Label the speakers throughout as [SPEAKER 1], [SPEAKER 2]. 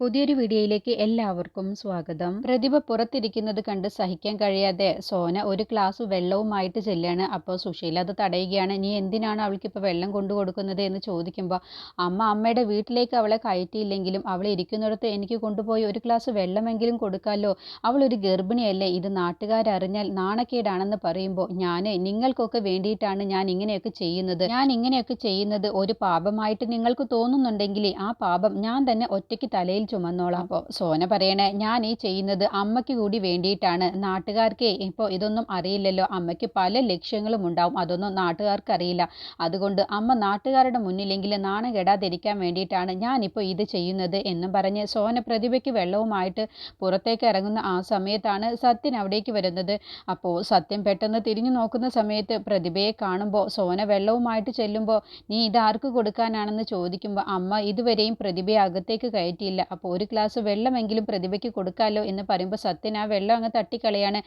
[SPEAKER 1] പുതിയൊരു വീഡിയോയിലേക്ക് എല്ലാവർക്കും സ്വാഗതം. പ്രതിഭ പുറത്തിരിക്കുന്നത് കണ്ട് സഹിക്കാൻ കഴിയാതെ സോന ഒരു ഗ്ലാസ് വെള്ളവുമായിട്ട് ചെല്ലാണ്. അപ്പോൾ സുശീല അത് തടയുകയാണ്. നീ എന്തിനാണ് അവൾക്ക് ഇപ്പോൾ വെള്ളം കൊണ്ടു കൊടുക്കുന്നത്? എന്ന് ചോദിക്കുമ്പോൾ അമ്മ അമ്മയുടെ വീട്ടിലേക്ക് അവളെ കയറ്റിയില്ലെങ്കിലും അവൾ ഇരിക്കുന്നിടത്ത് എനിക്ക് കൊണ്ടുപോയി ഒരു ഗ്ലാസ് വെള്ളമെങ്കിലും കൊടുക്കാമല്ലോ അവൾ ഒരു ഗർഭിണിയല്ലേ. ഇത് നാട്ടുകാരറിഞ്ഞാൽ നാണക്കേടാണെന്ന് പറയുമ്പോൾ ഞാൻ നിങ്ങൾക്കൊക്കെ വേണ്ടിയിട്ടാണ് ഞാൻ ഇങ്ങനെയൊക്കെ ചെയ്യുന്നത്. ഞാൻ ഇങ്ങനെയൊക്കെ ചെയ്യുന്നത് ഒരു പാപമായിട്ട് നിങ്ങൾക്ക് തോന്നുന്നുണ്ടെങ്കിൽ ആ പാപം ഞാൻ തന്നെ ഒറ്റയ്ക്ക് തലയിൽ ചുമന്നോളാം. അപ്പോൾ സോന പറയണേ ഞാൻ ഈ ചെയ്യുന്നത് അമ്മയ്ക്ക് കൂടി വേണ്ടിയിട്ടാണ്. നാട്ടുകാർക്ക് ഇപ്പോൾ ഇതൊന്നും അറിയില്ലല്ലോ. അമ്മയ്ക്ക് പല ലക്ഷ്യങ്ങളും ഉണ്ടാവും. അതൊന്നും നാട്ടുകാർക്ക് അറിയില്ല അതുകൊണ്ട് അമ്മ നാട്ടുകാരുടെ മുന്നിലെങ്കിലും നാണം കെടാതിരിക്കാൻ വേണ്ടിയിട്ടാണ് ഞാനിപ്പോൾ ഇത് ചെയ്യുന്നത് എന്നും പറഞ്ഞ് സോന പ്രതിഭയ്ക്ക് വെള്ളവുമായിട്ട് പുറത്തേക്ക് ഇറങ്ങുന്ന ആ സമയത്താണ് സത്യൻ അവിടേക്ക് വരുന്നത്. അപ്പോൾ സത്യം പെട്ടെന്ന് തിരിഞ്ഞു നോക്കുന്ന സമയത്ത് പ്രതിഭയെ കാണുമ്പോൾ സോന വെള്ളവുമായിട്ട് ചെല്ലുമ്പോൾ നീ ഇത് കൊടുക്കാനാണെന്ന് ചോദിക്കുമ്പോൾ അമ്മ ഇതുവരെയും പ്രതിഭയെ അകത്തേക്ക് കയറ്റിയില്ല. അപ്പോൾ ഒരു ഗ്ലാസ് വെള്ളമെങ്കിലും പ്രതിഭയ്ക്ക് കൊടുക്കാമല്ലോ എന്ന് പറയുമ്പോൾ സത്യൻ ആ വെള്ളം അങ്ങ് തട്ടിക്കളയാണ്.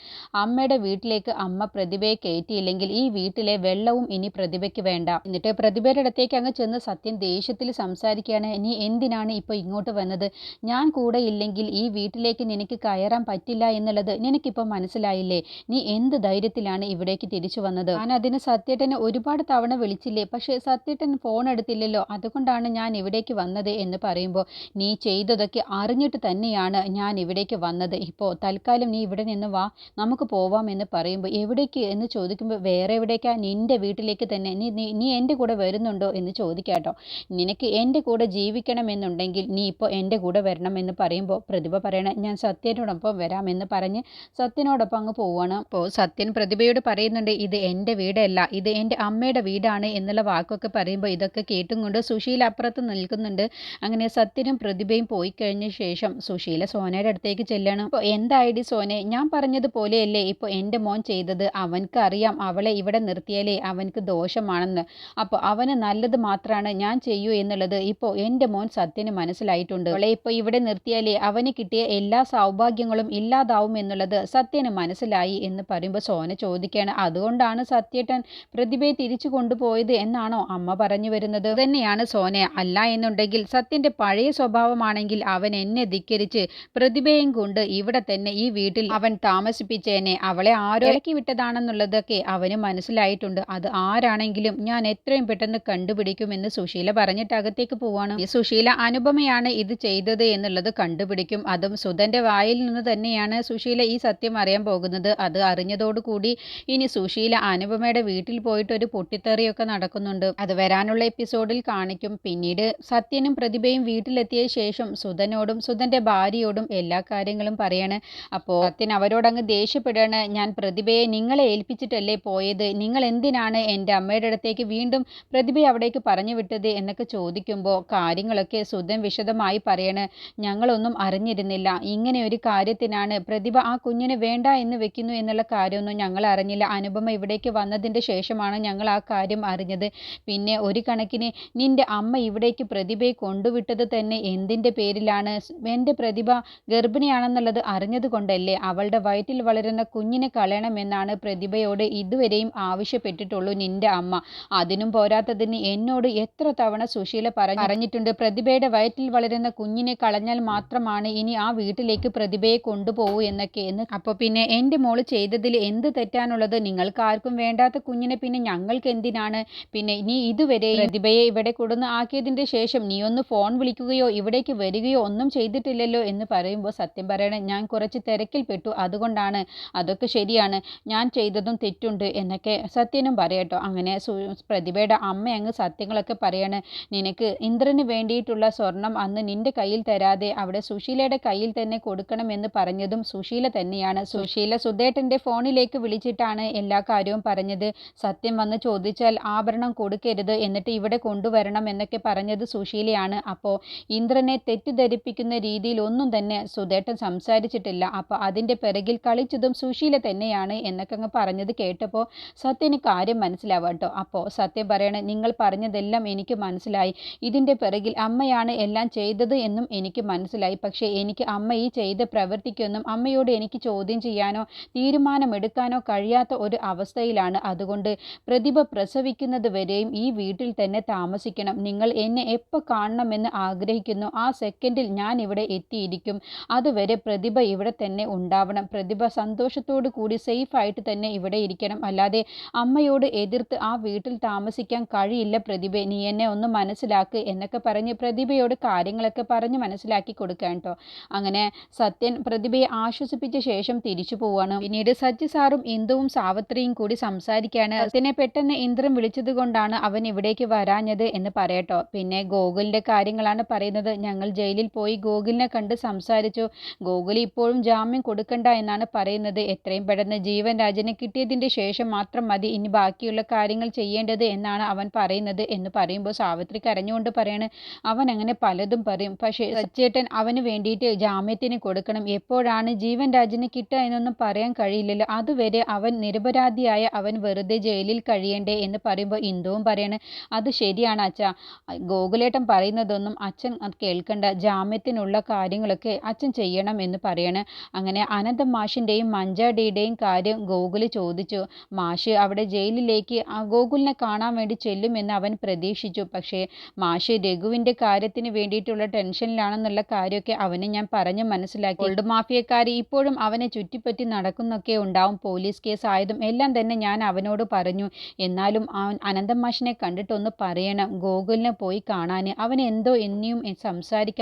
[SPEAKER 1] അമ്മയുടെ വീട്ടിലേക്ക് അമ്മ പ്രതിഭയെ കയറ്റിയില്ലെങ്കിൽ ഈ വീട്ടിലെ വെള്ളവും ഇനി പ്രതിഭയ്ക്ക് വേണ്ട. എന്നിട്ട് പ്രതിഭയുടെ അടുത്തേക്ക് അങ്ങ് ചെന്ന് സത്യൻ ദേഷ്യത്തിൽ സംസാരിക്കുകയാണ് നീ എന്തിനാണ് ഇപ്പോൾ ഇങ്ങോട്ട് വന്നത്? ഞാൻ കൂടെ ഇല്ലെങ്കിൽ ഈ വീട്ടിലേക്ക് നിനക്ക് കയറാൻ പറ്റില്ല എന്നുള്ളത് നിനക്കിപ്പോൾ മനസ്സിലായില്ലേ? നീ എന്ത് ധൈര്യത്തിലാണ് ഇവിടേക്ക് തിരിച്ചു വന്നത്? ഞാൻ അതിന് സത്യേട്ടനെ ഒരുപാട് തവണ വിളിച്ചില്ലേ പക്ഷേ സത്യേട്ടൻ ഫോൺ എടുത്തില്ലല്ലോ. അതുകൊണ്ടാണ് ഞാൻ ഇവിടേക്ക് വന്നത് എന്ന് പറയുമ്പോൾ നീ ചെയ്തതൊക്കെ അറിഞ്ഞിട്ട് തന്നെയാണ് ഞാൻ ഇവിടേക്ക് വന്നത്. ഇപ്പോൾ തൽക്കാലം നീ ഇവിടെ നിന്ന് വാ നമുക്ക് പോവാം എന്ന് പറയുമ്പോൾ എവിടേക്ക് എന്ന് ചോദിക്കുമ്പോൾ വേറെ എവിടേക്കാ നിന്റെ വീട്ടിലേക്ക് തന്നെ നീ നീ നീ എന്റെ കൂടെ വരുന്നുണ്ടോ എന്ന് ചോദിക്കാട്ടോ. നിനക്ക് എന്റെ കൂടെ ജീവിക്കണമെന്നുണ്ടെങ്കിൽ നീ ഇപ്പോൾ എന്റെ കൂടെ വരണം എന്ന് പറയുമ്പോൾ പ്രതിഭ പറയണ ഞാൻ സത്യനോടൊപ്പം വരാമെന്ന് പറഞ്ഞ് സത്യനോടൊപ്പം അങ്ങ് പോവാണ്. അപ്പോൾ സത്യൻ പ്രതിഭയോട് പറയുന്നുണ്ട് ഇത് എന്റെ വീടല്ല ഇത് എന്റെ അമ്മയുടെ വീടാണ് എന്നുള്ള വാക്കൊക്കെ പറയുമ്പോൾ ഇതൊക്കെ കേട്ടും കൊണ്ട് സുശീൽ അപ്പുറത്ത് നിൽക്കുന്നുണ്ട്. അങ്ങനെ സത്യനും പ്രതിഭയും പോയി. കഴിഞ്ഞ ശേഷം സുശീല സോനയുടെ അടുത്തേക്ക് ചെല്ലണം. അപ്പോൾ എന്തായിടി സോനെ ഞാൻ പറഞ്ഞതുപോലെയല്ലേ ഇപ്പോൾ എന്റെ മോൻ ചെയ്തത്? അവൻക്ക് അറിയാം അവളെ ഇവിടെ നിർത്തിയാലേ അവൻക്ക് ദോഷമാണെന്ന്. അപ്പോൾ അവന് നല്ലത് മാത്രമാണ് ഞാൻ ചെയ്യൂ എന്നുള്ളത് ഇപ്പോൾ എന്റെ മോൻ സത്യന് മനസ്സിലായിട്ടുണ്ട്. അവളെ ഇപ്പോൾ ഇവിടെ നിർത്തിയാലേ അവന് കിട്ടിയ എല്ലാ സൗഭാഗ്യങ്ങളും ഇല്ലാതാവും എന്നുള്ളത് സത്യന് മനസ്സിലായി എന്ന് പറയുമ്പോൾ സോന ചോദിക്കുകയാണ് അതുകൊണ്ടാണ് സത്യേട്ടൻ പ്രതിഭയെ തിരിച്ചു കൊണ്ടുപോയത് എന്നാണോ അമ്മ പറഞ്ഞു വരുന്നത്? തന്നെയാണ് സോന. അല്ല എന്നുണ്ടെങ്കിൽ സത്യന്റെ പഴയ സ്വഭാവമാണെങ്കിൽ അവൻ എന്നെ ധിക്കരിച്ച് പ്രതിഭയും കൊണ്ട് ഇവിടെ തന്നെ ഈ വീട്ടിൽ അവൻ താമസിപ്പിച്ചേനെ. അവളെ ആരോ ഇളക്കി വിട്ടതാണെന്നുള്ളതൊക്കെ അവന് മനസ്സിലായിട്ടുണ്ട്. അത് ആരാണെങ്കിലും ഞാൻ എത്രയും പെട്ടെന്ന് കണ്ടുപിടിക്കുമെന്ന് സുശീല പറഞ്ഞിട്ട് അകത്തേക്ക് പോവാണ്. സുശീല അനുപമയാണ് ഇത് ചെയ്തത് എന്നുള്ളത് കണ്ടുപിടിക്കും. അതും സുധന്റെ വായിൽ നിന്ന് തന്നെയാണ് സുശീല ഈ സത്യം അറിയാൻ പോകുന്നത്. അത് അറിഞ്ഞതോടുകൂടി ഇനി സുശീല അനുപമയുടെ വീട്ടിൽ പോയിട്ട് ഒരു പൊട്ടിത്തെറിയൊക്കെ നടക്കുന്നുണ്ട്. അത് വരാനുള്ള എപ്പിസോഡിൽ കാണിക്കും. പിന്നീട് സത്യനും പ്രതിഭയും വീട്ടിലെത്തിയ ശേഷം സുധനോടും സുധന്റെ ഭാര്യയോടും എല്ലാ കാര്യങ്ങളും പറയാണ്. അപ്പോൾ സത്യൻ അവരോടങ്ങ് ദേഷ്യപ്പെടുകയാണ്. ഞാൻ പ്രതിഭയെ നിങ്ങളെ ഏൽപ്പിച്ചിട്ടല്ലേ പോയത്? നിങ്ങൾ എന്തിനാണ് എന്റെ അമ്മയുടെ അടുത്തേക്ക് വീണ്ടും പ്രതിഭയെ അവിടേക്ക് പറഞ്ഞു വിട്ടത് എന്നൊക്കെ ചോദിക്കുമ്പോൾ കാര്യങ്ങളൊക്കെ സുധൻ വിശദമായി പറയാണ്. ഞങ്ങളൊന്നും അറിഞ്ഞിരുന്നില്ല. ഇങ്ങനെ ഒരു കാര്യത്തിനാണ് പ്രതിഭ ആ കുഞ്ഞിന് വേണ്ട എന്ന് വെക്കുന്നു എന്നുള്ള കാര്യമൊന്നും ഞങ്ങൾ അറിഞ്ഞില്ല. അനുപമ ഇവിടേക്ക് വന്നതിന്റെ ശേഷമാണ് ഞങ്ങൾ ആ കാര്യം അറിഞ്ഞത്. പിന്നെ ഒരു കണക്കിന് നിന്റെ അമ്മ ഇവിടേക്ക് പ്രതിഭയെ കൊണ്ടുവിട്ടത് തന്നെ എന്തിന്റെ പേരിലാണ് എന്റെ പ്രതിഭ ഗർഭിണിയാണെന്നുള്ളത് അറിഞ്ഞതുകൊണ്ടല്ലേ അവളുടെ വയറ്റിൽ വളരുന്ന കുഞ്ഞിനെ കളയണമെന്നാണ് പ്രതിഭയോട് ഇതുവരെയും ആവശ്യപ്പെട്ടിട്ടുള്ളൂ നിന്റെ അമ്മ. അതിനും പോരാത്തതിന് എന്നോട് എത്ര തവണ സുശീല പറഞ്ഞു പറഞ്ഞിട്ടുണ്ട്. പ്രതിഭയുടെ വയറ്റിൽ വളരുന്ന കുഞ്ഞിനെ കളഞ്ഞാൽ മാത്രമാണ് ഇനി ആ വീട്ടിലേക്ക് പ്രതിഭയെ കൊണ്ടുപോകൂ എന്നൊക്കെ എന്ന് അപ്പോൾ പിന്നെ എന്റെ മോൾ ചെയ്തതിൽ എന്ത് തെറ്റാനുള്ളത് നിങ്ങൾക്ക് ആർക്കും വേണ്ടാത്ത കുഞ്ഞിനെ പിന്നെ ഞങ്ങൾക്ക് എന്തിനാണ് പിന്നെ നീ ഇതുവരെ പ്രതിഭയെ ഇവിടെ കൊടുന്ന് ആക്കിയതിന്റെ ശേഷം നീ ഒന്ന് ഫോൺ വിളിക്കുകയോ ഇവിടേക്ക് വരികയോ ഒന്നും ചെയ്തിട്ടില്ലല്ലോ എന്ന് പറയുമ്പോൾ സത്യം പറയണേ ഞാൻ കുറച്ച് തിരക്കിൽപ്പെട്ടു അതുകൊണ്ടാണ് അതൊക്കെ ശരിയാണ്. ഞാൻ ചെയ്തതും തെറ്റുണ്ട് എന്നൊക്കെ സത്യനും പറയട്ടോ അങ്ങനെ പ്രതിഭയുടെ അമ്മ അങ്ങ് സത്യങ്ങളൊക്കെ പറയണേ. നിനക്ക് ഇന്ദ്രന് വേണ്ടിയിട്ടുള്ള സ്വർണം അന്ന് നിന്റെ കയ്യിൽ തരാതെ അവിടെ സുശീലയുടെ കയ്യിൽ തന്നെ കൊടുക്കണമെന്ന് പറഞ്ഞതും സുശീല തന്നെയാണ്. സുശീല സുധേട്ടന്റെ ഫോണിലേക്ക് വിളിച്ചിട്ടാണ് എല്ലാ കാര്യവും പറഞ്ഞത്. സത്യം വന്ന് ചോദിച്ചാൽ ആഭരണം കൊടുക്കരുത് എന്നിട്ട് ഇവിടെ കൊണ്ടുവരണം എന്നൊക്കെ പറഞ്ഞത് സുശീലയാണ്. അപ്പോൾ ഇന്ദ്രനെ തെറ്റിദ്ധരിപ്പിക്കുന്ന രീതിയിൽ ഒന്നും തന്നെ സുധേട്ടൻ സംസാരിച്ചിട്ടില്ല. അപ്പോൾ അതിന്റെ പിറകിൽ കളിച്ചതും സുശീല തന്നെയാണ് എന്നൊക്കെ അങ്ങ് പറഞ്ഞത് കേട്ടപ്പോൾ സത്യന് കാര്യം മനസ്സിലാവാം കേട്ടോ അപ്പോൾ സത്യം പറയണേ നിങ്ങൾ പറഞ്ഞതെല്ലാം എനിക്ക് മനസ്സിലായി. ഇതിന്റെ പിറകിൽ അമ്മയാണ് എല്ലാം ചെയ്തത് എന്നും എനിക്ക് മനസ്സിലായി. പക്ഷേ എനിക്ക് അമ്മ ഈ ചെയ്ത പ്രവൃത്തിക്കൊന്നും അമ്മയോട് എനിക്ക് ചോദ്യം ചെയ്യാനോ തീരുമാനമെടുക്കാനോ കഴിയാത്ത ഒരു അവസ്ഥയിലാണ്. അതുകൊണ്ട് പ്രതിഭ പ്രസവിക്കുന്നത് വരെയും ഈ വീട്ടിൽ തന്നെ താമസിക്കണം. നിങ്ങൾ എന്നെ എപ്പോൾ കാണണമെന്ന് ആഗ്രഹിക്കുന്നു ആ സെക്കൻഡിൽ ഞാൻ ഇവിടെ എത്തിയിരിക്കും. അതുവരെ പ്രതിഭ ഇവിടെ തന്നെ ഉണ്ടാവണം. പ്രതിഭ സന്തോഷത്തോടു കൂടി സേഫായിട്ട് തന്നെ ഇവിടെ ഇരിക്കണം. അല്ലാതെ അമ്മയോട് എതിർത്ത് ആ വീട്ടിൽ താമസിക്കാൻ കഴിയില്ല പ്രതിഭ. നീ എന്നെ ഒന്ന് മനസ്സിലാക്ക് എന്നൊക്കെ പറഞ്ഞ് പ്രതിഭയോട് കാര്യങ്ങളൊക്കെ പറഞ്ഞ് മനസ്സിലാക്കി കൊടുക്കാൻ കേട്ടോ അങ്ങനെ സത്യൻ പ്രതിഭയെ ആശ്വസിപ്പിച്ച ശേഷം തിരിച്ചു പോവാണ്. പിന്നീട് സജ്ജി സാറും ഇന്ദുവും സാവത്രിയും കൂടി സംസാരിക്കുകയാണ് സത്യനെ പെട്ടെന്ന് ഇന്ദ്രൻ വിളിച്ചത് കൊണ്ടാണ് അവൻ ഇവിടേക്ക് വരാഞ്ഞത് എന്ന് പറയട്ടോ. പിന്നെ ഗോകുലിന്റെ കാര്യങ്ങളാണ് പറയുന്നത്. ഞങ്ങൾ ജയിലിൽ പോയി ഗോകുലിനെ കണ്ട് സംസാരിച്ചു. ഗോകുലി ഇപ്പോഴും ജാമ്യം കൊടുക്കണ്ട എന്നാണ് പറയുന്നത്. എത്രയും പെട്ടെന്ന് ജീവൻ രാജനെ കിട്ടിയതിന്റെ ശേഷം മാത്രം മതി. ഇനി ബാക്കിയുള്ള കാര്യങ്ങൾ ചെയ്യേണ്ടത് എന്നാണ് അവൻ പറയുന്നത് എന്ന് പറയുമ്പോൾ സാവിത്രി കരഞ്ഞുകൊണ്ട് പറയാണ് അവൻ അങ്ങനെ പലതും പറയും. പക്ഷേ സച്ചേട്ടൻ അവന് വേണ്ടിയിട്ട് ജാമ്യത്തിന് കൊടുക്കണം. എപ്പോഴാണ് ജീവൻ രാജന് കിട്ടുക എന്നൊന്നും പറയാൻ കഴിയില്ലല്ലോ. അതുവരെ അവൻ നിരപരാധിയായ അവൻ വെറുതെ ജയിലിൽ കഴിയണ്ടേ എന്ന് പറയുമ്പോൾ ഇന്ദുവും പറയാണ് അത് ശരിയാണ് അച്ഛ. ഗോകുലേട്ടൻ പറയുന്നതൊന്നും അച്ഛൻ കേൾക്കണ്ട. ജാമ്യത്തിനുള്ള കാര്യങ്ങളൊക്കെ അച്ഛൻ ചെയ്യണം എന്ന് പറയണ്. അങ്ങനെ അനന്ത മാഷിന്റെയും മഞ്ചാടിയുടെയും കാര്യം ഗോകുൽ ചോദിച്ചു. മാഷ് അവിടെ ജയിലിലേക്ക് ഗോകുലിനെ കാണാൻ വേണ്ടി ചെല്ലുമെന്ന് അവൻ പ്രതീക്ഷിച്ചു. പക്ഷേ മാഷ് രഘുവിന്റെ കാര്യത്തിന് വേണ്ടിയിട്ടുള്ള ടെൻഷനിലാണെന്നുള്ള കാര്യമൊക്കെ അവന് ഞാൻ പറഞ്ഞു മനസ്സിലാക്കി. ഗോൾഡ് മാഫിയക്കാർ ഇപ്പോഴും അവനെ ചുറ്റിപ്പറ്റി നടക്കുന്നൊക്കെ ഉണ്ടാവും. പോലീസ് കേസ് ആയതും എല്ലാം തന്നെ ഞാൻ അവനോട് പറഞ്ഞു. എന്നാലും അവൻ അനന്തമാഷിനെ കണ്ടിട്ടൊന്ന് പറയണം. ഗോകുലിനെ പോയി കാണാൻ അവൻ എന്തോ ഇനിയും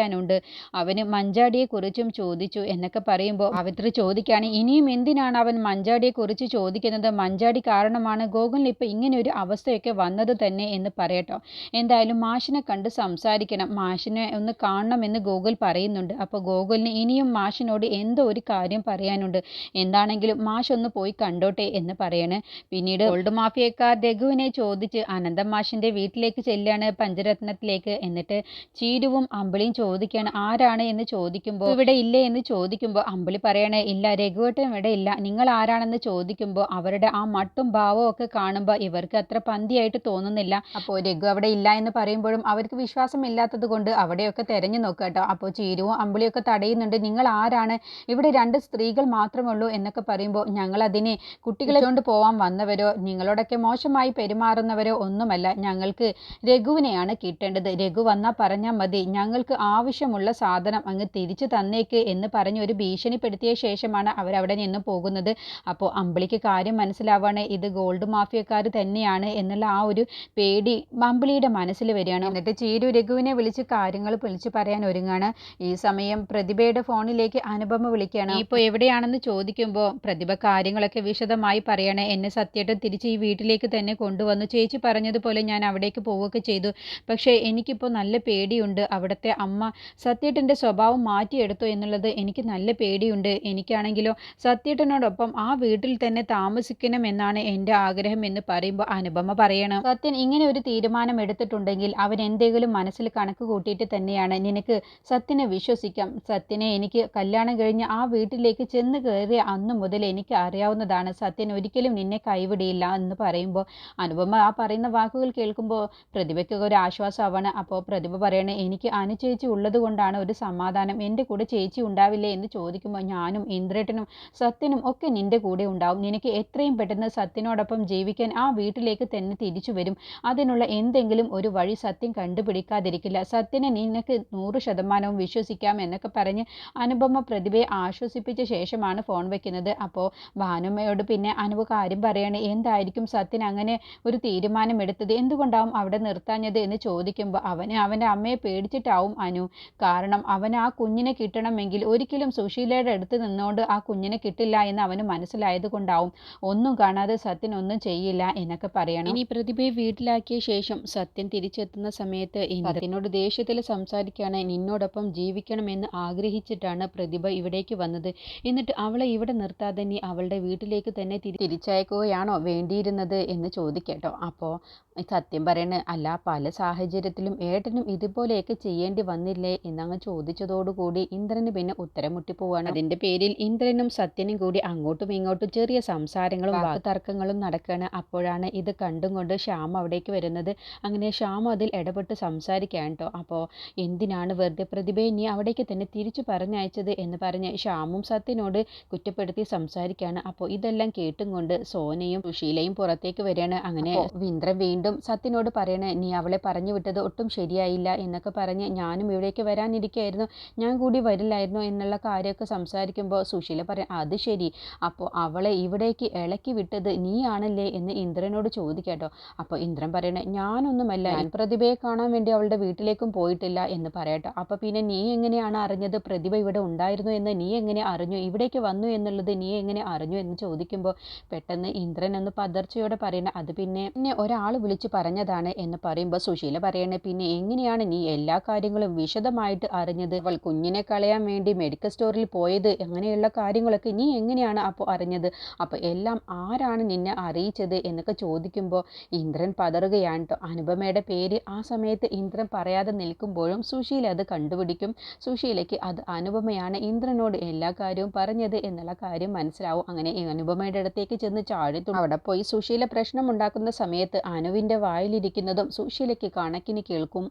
[SPEAKER 1] സംസാരിക്കാനുണ്ട് അവന് മഞ്ചാടിയെക്കുറിച്ചും ചോദിച്ചു എന്നൊക്കെ പറയുമ്പോൾ അവത്ര ചോദിക്കുകയാണ് ഇനിയും എന്തിനാണ് അവൻ മഞ്ചാടിയെക്കുറിച്ച് ചോദിക്കുന്നത്? മഞ്ചാടി കാരണമാണ് ഗോകുലിന് ഇപ്പം ഇങ്ങനെ ഒരു അവസ്ഥയൊക്കെ വന്നത് തന്നെ എന്ന് പറയട്ടോ. എന്തായാലും മാഷിനെ കണ്ട് സംസാരിക്കണം. മാഷിനെ ഒന്ന് കാണണമെന്ന് ഗോകുൽ പറയുന്നുണ്ട്. അപ്പോൾ ഗോകുലിന് ഇനിയും മാഷിനോട് എന്തോ ഒരു കാര്യം പറയാനുണ്ട്. എന്താണെങ്കിലും മാഷ് ഒന്ന് പോയി കണ്ടോട്ടെ എന്ന് പറയാണ്. പിന്നീട് ഗോൾഡ് മാഫിയക്കാർ രഘുവിനെ ചോദിച്ച് അനന്തം മാഷിന്റെ വീട്ടിലേക്ക് ചെല്ലാണ് പഞ്ചരത്നത്തിലേക്ക്? എന്നിട്ട് ചീരുവും അമ്പിളിയും ചോദിക്കുകയാണ് ആരാണ് എന്ന് ചോദിക്കുമ്പോൾ ഇവിടെ ഇല്ലേ എന്ന് ചോദിക്കുമ്പോൾ അമ്പിളി പറയണേ ഇല്ല രഘുവേട്ടൻ ഇവിടെ ഇല്ല. നിങ്ങൾ ആരാണെന്ന് ചോദിക്കുമ്പോൾ അവരുടെ ആ മട്ടും ഭാവവും ഒക്കെ കാണുമ്പോൾ ഇവർക്ക് അത്ര പന്തിയായിട്ട് തോന്നുന്നില്ല. അപ്പോൾ രഘു അവിടെ ഇല്ല എന്ന് പറയുമ്പോഴും അവർക്ക് വിശ്വാസം ഇല്ലാത്തത് കൊണ്ട് അവിടെയൊക്കെ തെരഞ്ഞു നോക്കുക കേട്ടോ. അപ്പോൾ ചീരുവും അമ്പിളിയൊക്കെ തടയുന്നുണ്ട്. നിങ്ങൾ ആരാണ്? ഇവിടെ രണ്ട് സ്ത്രീകൾ മാത്രമേ ഉള്ളൂ എന്നൊക്കെ പറയുമ്പോൾ ഞങ്ങൾ അതിനെ കുട്ടികളെ കൊണ്ട് പോവാൻ വന്നവരോ നിങ്ങളോടൊക്കെ മോശമായി പെരുമാറുന്നവരോ ഒന്നുമല്ല. ഞങ്ങൾക്ക് രഘുവിനെയാണ് കിട്ടേണ്ടത്. രഘു വന്നാൽ പറഞ്ഞാൽ മതി. ഞങ്ങൾക്ക് ആവശ്യമുള്ള സാധനം അങ്ങ് തിരിച്ചു തന്നേക്ക് എന്ന് പറഞ്ഞ് ഒരു ഭീഷണിപ്പെടുത്തിയ ശേഷമാണ് അവരവിടെ നിന്ന് പോകുന്നത്. അപ്പോൾ അമ്പിളിക്ക് കാര്യം മനസ്സിലാവുകയാണ് ഇത് ഗോൾഡ് മാഫിയക്കാർ തന്നെയാണ് എന്നുള്ള ആ ഒരു പേടി അമ്പിളിയുടെ മനസ്സിൽ വരികയാണ്. എന്നിട്ട് ചീരു രഘുവിനെ വിളിച്ച് കാര്യങ്ങൾ വിളിച്ച് പറയാൻ ഒരുങ്ങാണ്. ഈ സമയം പ്രതിഭയുടെ ഫോണിലേക്ക് അനുപമ വിളിക്കുകയാണ്. ഇപ്പോൾ എവിടെയാണെന്ന് ചോദിക്കുമ്പോൾ പ്രതിഭ കാര്യങ്ങളൊക്കെ വിശദമായി പറയണം. എന്നെ സത്യമായിട്ടും തിരിച്ച് ഈ വീട്ടിലേക്ക് തന്നെ കൊണ്ടുവന്നു. ചേച്ചി പറഞ്ഞതുപോലെ ഞാൻ അവിടേക്ക് പോവുകയൊക്കെ ചെയ്തു. പക്ഷേ എനിക്കിപ്പോൾ നല്ല പേടിയുണ്ട്. അവിടുത്തെ അമ്മ സത്യേട്ടന്റെ സ്വഭാവം മാറ്റിയെടുത്തു എന്നുള്ളത് എനിക്ക് നല്ല പേടിയുണ്ട്. എനിക്കാണെങ്കിലോ സത്യേട്ടനോടൊപ്പം ആ വീട്ടിൽ തന്നെ താമസിക്കണം എന്നാണ് എന്റെ ആഗ്രഹം എന്ന് പറയുമ്പോൾ അനുപമ പറയണം. സത്യൻ ഇങ്ങനെ ഒരു തീരുമാനം എടുത്തിട്ടുണ്ടെങ്കിൽ അവൻ എന്തെങ്കിലും മനസ്സിൽ കണക്ക് കൂട്ടിയിട്ട് തന്നെയാണ്. നിനക്ക് സത്യനെ വിശ്വസിക്കാം. സത്യനെ എനിക്ക് കല്യാണം കഴിഞ്ഞ് ആ വീട്ടിലേക്ക് ചെന്ന് കയറിയ അന്ന് മുതൽ എനിക്ക് അറിയാവുന്നതാണ്. സത്യൻ ഒരിക്കലും നിന്നെ കൈവിടിയില്ല എന്ന് പറയുമ്പോൾ അനുപമ ആ പറയുന്ന വാക്കുകൾ കേൾക്കുമ്പോൾ പ്രതിഭയ്ക്കൊക്കെ ഒരു ആശ്വാസമാണ്. അപ്പോൾ പ്രതിഭ പറയണേ എനിക്ക് അനു ചേച്ചി ഉള്ളത് കൊണ്ടാണ് ഒരു സമാധാനം. എന്റെ കൂടെ ചേച്ചി ഉണ്ടാവില്ലേ? എന്ന് ചോദിക്കുമ്പോൾ ഞാനും ഇന്ദ്രേട്ടനും സത്യനും ഒക്കെ നിന്റെ കൂടെ ഉണ്ടാവും. നിനക്ക് എത്രയും പെട്ടെന്ന് സത്യനോടൊപ്പം ജീവിക്കാൻ ആ വീട്ടിലേക്ക് തന്നെ തിരിച്ചു വരും. അതിനുള്ള എന്തെങ്കിലും ഒരു വഴി സത്യം കണ്ടുപിടിക്കാതിരിക്കില്ല. സത്യനെ നിനക്ക് നൂറ് ശതമാനവും വിശ്വസിക്കാം എന്നൊക്കെ പറഞ്ഞ് അനുപമ പ്രതിഭയെ ആശ്വസിപ്പിച്ച ശേഷമാണ് ഫോൺ വയ്ക്കുന്നത് അപ്പോൾ ഭാനുമ്മയോട് പിന്നെ അനുപ കാര്യം പറയാണ് എന്തായിരിക്കും സത്യൻ അങ്ങനെ ഒരു തീരുമാനം എടുത്തത് എന്തുകൊണ്ടാവും അവിടെ നിർത്താഞ്ഞത്? എന്ന് ചോദിക്കുമ്പോൾ അവന് അവന്റെ അമ്മയെ പേടിച്ചിട്ടാവും അനു കാരണം അവൻ ആ കുഞ്ഞിനെ കിട്ടണമെങ്കിൽ ഒരിക്കലും സുശീലയുടെ അടുത്ത് നിന്നുകൊണ്ട് ആ കുഞ്ഞിനെ കിട്ടില്ല എന്ന് അവന് മനസ്സിലായത് കൊണ്ടാവും. ഒന്നും കാണാതെ സത്യൻ ഒന്നും ചെയ്യില്ല എന്നൊക്കെ പറയണം. ഇനി പ്രതിഭയെ വീട്ടിലാക്കിയ ശേഷം സത്യൻ തിരിച്ചെത്തുന്ന സമയത്ത് സത്യനോട് ദേഷ്യത്തിൽ സംസാരിക്കാണ് നിന്നോടൊപ്പം ജീവിക്കണമെന്ന് ആഗ്രഹിച്ചിട്ടാണ് പ്രതിഭ ഇവിടേക്ക് വന്നത്. എന്നിട്ട് അവളെ ഇവിടെ നിർത്താതെ നീ അവളുടെ വീട്ടിലേക്ക് തന്നെ തിരി തിരിച്ചയക്കുകയാണോ വേണ്ടിയിരുന്നത് എന്ന് ചോദിക്കട്ടോ. അപ്പോൾ സത്യം പറയണ അല്ല പല സാഹചര്യത്തിലും ഏട്ടനും ഇതുപോലെയൊക്കെ ചെയ്യേണ്ടി വന്നില്ലേ എന്നങ്ങ് ചോദിച്ചതോടുകൂടി ഇന്ദ്രന് പിന്നെ ഉത്തരം മുട്ടിപ്പോവാണ് അതിന്റെ പേരിൽ ഇന്ദ്രനും സത്യനും കൂടി അങ്ങോട്ടും ഇങ്ങോട്ടും ചെറിയ സംസാരങ്ങളും വാക്കുതർക്കങ്ങളും നടക്കുകയാണ് അപ്പോഴാണ് ഇത് കണ്ടും കൊണ്ട് ശ്യാം അവിടേക്ക് വരുന്നത്. അങ്ങനെ ശ്യാം അതിൽ ഇടപെട്ട് സംസാരിക്കാൻ കേട്ടോ. അപ്പോൾ എന്തിനാണ് വെറുതെ പ്രതിഭയെ നീ അവിടേക്ക് തന്നെ തിരിച്ചു പറഞ്ഞയച്ചത് എന്ന് പറഞ്ഞ് ശ്യാമും സത്യനോട് കുറ്റപ്പെടുത്തി സംസാരിക്കുകയാണ്. അപ്പോൾ ഇതെല്ലാം കേട്ടും കൊണ്ട് സോനയും സുശീലയും പുറത്തേക്ക് വരികയാണ്. അങ്ങനെ വിന്ദ്രൻ വീണ്ടും സത്യനോട് പറയണേ നീ അവളെ പറഞ്ഞു വിട്ടത് ഒട്ടും ശരിയായില്ല എന്നൊക്കെ പറഞ്ഞ് ഞാനും ഇവിടെ ഇപ്പോഴേക്ക് വരാനിരിക്കുകയായിരുന്നു ഞാൻ കൂടി വരില്ലായിരുന്നു എന്നുള്ള കാര്യമൊക്കെ സംസാരിക്കുമ്പോൾ സുശീല പറയാം അത് ശരി. അപ്പോൾ അവളെ ഇവിടേക്ക് ഇളക്കി വിട്ടത് നീയാണല്ലേ? എന്ന് ഇന്ദ്രനോട് ചോദിക്കാട്ടോ. അപ്പോൾ ഇന്ദ്രൻ പറയണേ ഞാനൊന്നുമല്ല ഞാൻ പ്രതിഭയെ കാണാൻ വേണ്ടി അവളുടെ വീട്ടിലേക്കും പോയിട്ടില്ല എന്ന് പറയട്ടോ. അപ്പോൾ പിന്നെ നീ എങ്ങനെയാണ് അറിഞ്ഞത്? പ്രതിഭ ഇവിടെ ഉണ്ടായിരുന്നു എന്ന് നീ എങ്ങനെ അറിഞ്ഞു? ഇവിടേക്ക് വന്നു എന്നുള്ളത് നീ എങ്ങനെ അറിഞ്ഞു? എന്ന് ചോദിക്കുമ്പോൾ പെട്ടെന്ന് ഇന്ദ്രൻ ഒന്ന് പതർച്ചയോടെ പറയണ അത് പിന്നെ എന്നെ ഒരാൾ വിളിച്ച് പറഞ്ഞതാണ് എന്ന് പറയുമ്പോൾ സുശീല പറയണേ പിന്നെ എങ്ങനെയാണ് നീ എല്ലാ കാര്യങ്ങളും വിശദമായിട്ട് അറിഞ്ഞത്. അവൾ കുഞ്ഞിനെ കളയാൻ വേണ്ടി മെഡിക്കൽ സ്റ്റോറിൽ പോയത്. അങ്ങനെയുള്ള കാര്യങ്ങളൊക്കെ നീ എങ്ങനെയാണ് അപ്പോൾ അറിഞ്ഞത്? അപ്പോൾ എല്ലാം ആരാണ് നിന്നെ അറിയിച്ചത് എന്നൊക്കെ ചോദിക്കുമ്പോൾ ഇന്ദ്രൻ പതറുകയാണ് കേട്ടോ അനുപമയുടെ പേര് ആ സമയത്ത് ഇന്ദ്രൻ പറയാതെ നിൽക്കുമ്പോഴും സുശീല അത് കണ്ടുപിടിക്കും. സുശീലയ്ക്ക് അത് അനുപമയാണ് ഇന്ദ്രനോട് എല്ലാ കാര്യവും പറഞ്ഞത് എന്നുള്ള കാര്യം മനസ്സിലാവും. അങ്ങനെ അനുപമയുടെ അടുത്തേക്ക് ചെന്ന് ചാടി അവിടെ പോയി സുശീല പ്രശ്നമുണ്ടാക്കുന്ന സമയത്ത് അനുവിന്റെ വായിലിരിക്കുന്നതും സുശീലയ്ക്ക് കണക്കിന് കേൾക്കും.